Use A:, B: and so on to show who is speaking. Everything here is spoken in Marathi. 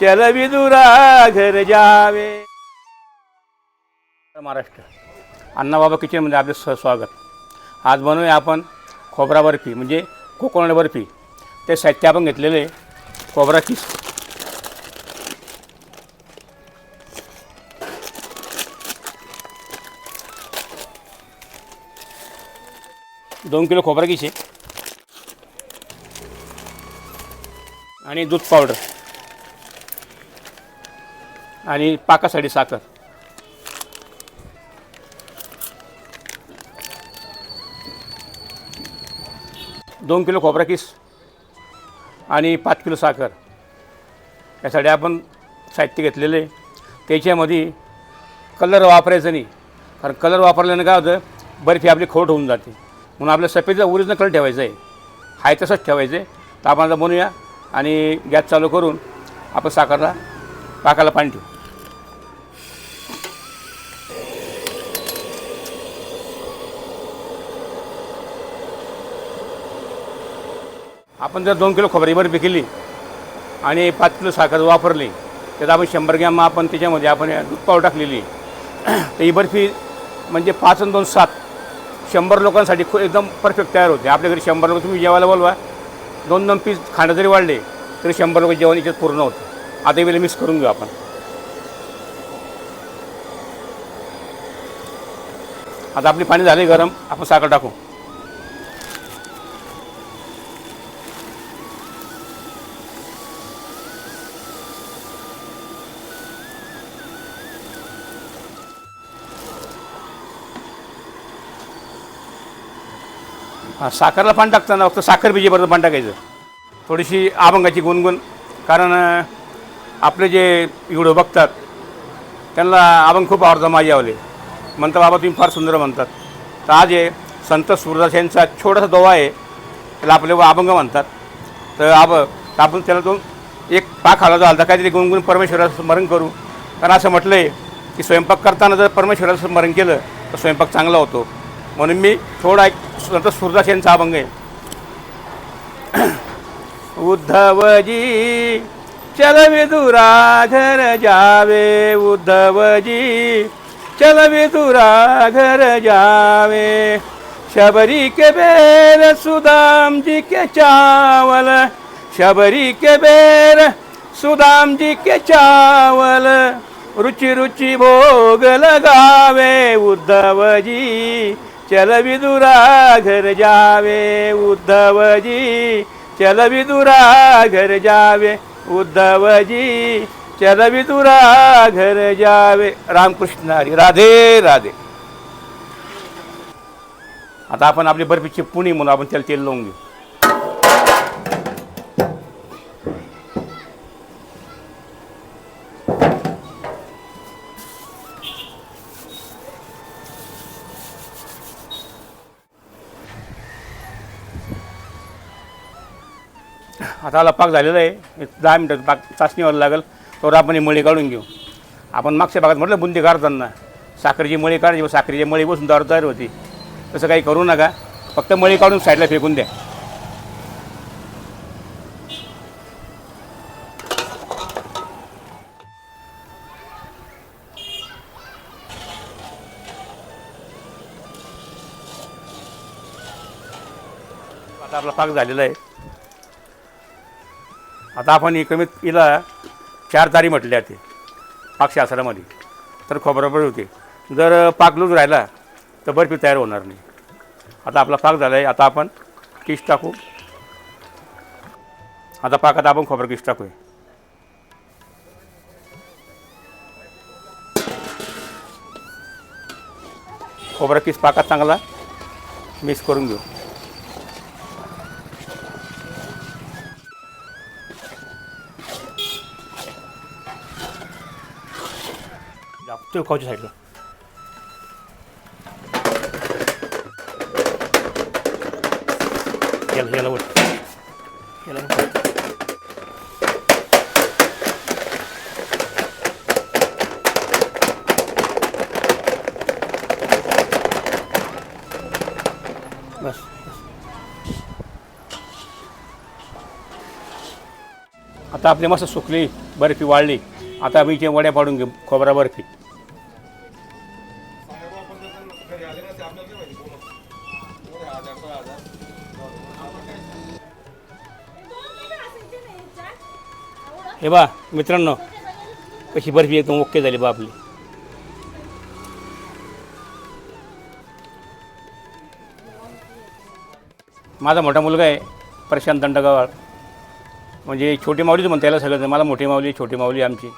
A: चल विदुरा घर जावे. महाराष्ट्र. अण्णाबाबा किचनमध्ये आपले स स्वागत. आज बनवूया आपण खोबरा बर्फी म्हणजे कोकोनट बर्फी. ते साहित्य आपण घेतलेले खोबरा किस. दोन किलो खोबरा किशे आहे. आणि दूध पावडर. आणि पाकासाठी साखर. दोन किलो खोबरा किस आणि पाच किलो साखर. यासाठी आपण साहित्य घेतलेले. आहे. त्याच्यामध्ये कलर वापरायचं नाही. कारण कलर वापरल्यानं काय होतं? बर्फी आपली खोट होऊन जाते. म्हणून आपल्या सफेदचा ओरिजिनल कलर ठेवायचा आहे. हाय तसंच ठेवायचं आहे. तर आपण आता बनवूया आणि गॅस चालू करून आपण साखरला पाकाला पाणी ठेवू. आपण जर दोन किलो खोबरी बर्फी केली आणि पाच किलो साखर वापरली त्यात आपण शंभर ग्रॅम आपण त्याच्यामध्ये आपण दूध पाव टाकलेली तर ही बर्फी म्हणजे पाच आणि दोन सात शंभर लोकांसाठी खूप एकदम परफेक्ट तयार होते. आपल्या घरी शंभर लोक तुम्ही जेवायला बोलवा दोन दोन पीस खाणं जरी वाढले तरी शंभर लोक जेवण याच्यात पूर्ण होतं. आता वेळेला मिक्स करून घेऊ आपण. आता आपली पाणी झाले गरम आपण साखर टाकू. हां साखरला पाणी टाकताना फक्त साखर बीजेपर्यंत पाणी टाकायचं. थोडीशी अभंगाची गुणगुण. कारण आपले जे व्हिडिओ बघतात त्यांना अभंग खूप आवडतं माझी आवले म्हणतात बाबा तुम्ही फार सुंदर म्हणतात. तर आज हे संत सूरदास यांचा छोटासा दोवा आहे त्याला आपले अभंग म्हणतात. तर आब तर आपण त्याला तो एक पाक हलवता हलता काहीतरी गुणगुण परमेश्वराचं स्मरण करू. कारण असं म्हटलं आहे की स्वयंपाक करताना जर परमेश्वराचं स्मरण केलं तर स्वयंपाक चांगला होतो. म्हणून मी थोडा एक संत सूरदास यांचा अभंग आहे. उद्धवजी चल विदुरा जावे उद्धवजी चल विदुरा जावे. शबरी के बेर सुदाम जी के चावल शबरी के बेर सुदाम जी के चावल रुचि रुचि भोग लगावे उद्धवजी. चल विदुरा घर जावे उद्धवजी चल विदुरा घर जावे उद्धवजी चल विदुरा घर जावे. रामकृष्ण हरी राधे राधे. आता आपण आपली बर्फीची पुणे म्हणून आपण त्याला तेल लावून घेऊ. हाताला पाक झालेला आहे. एक दहा मिनटात पाक चाचणीवर लागेल. तर आपण ही मळी काढून घेऊ. आपण मागच्या भागात म्हटलं बुंदी काढताना. साखरेची मळी काढायची साखरेची मळी बसून दारू तयार होती. तसं काही करू नका. फक्त मळी काढून साईडला फेकून द्या. आता आपला पाक झालेला आहे. आता आपण कमीत हिला चार तारी म्हटल्या ते पाकशास्त्रामध्ये तर खोबरोबर होते. जर पाक लूज राहिला तर बर्फी तयार होणार नाही. आता आपला पाक झाला आहे आता आपण किस टाकू? आता पाकात आपण खोबरं किस टाकूया. खोबरं किस पाकात चांगला मिक्स करून घेऊ. ते खाऊच्या साईडला याला याला याला बस आता आपली मस्त सुकली बर्फी वाळली आता आम्ही इथे वड्या पाडून घेऊ खोबरा बर्फी हे बा मित्रांनो कशी बर्फी एकदम ओके झाली बा आपली. माझा मोठा मुलगा आहे प्रशांत दंडगावाळ. म्हणजे छोटी माऊलीच म्हणता याला सगळं मला मोठी माऊली छोटी माऊली आमची.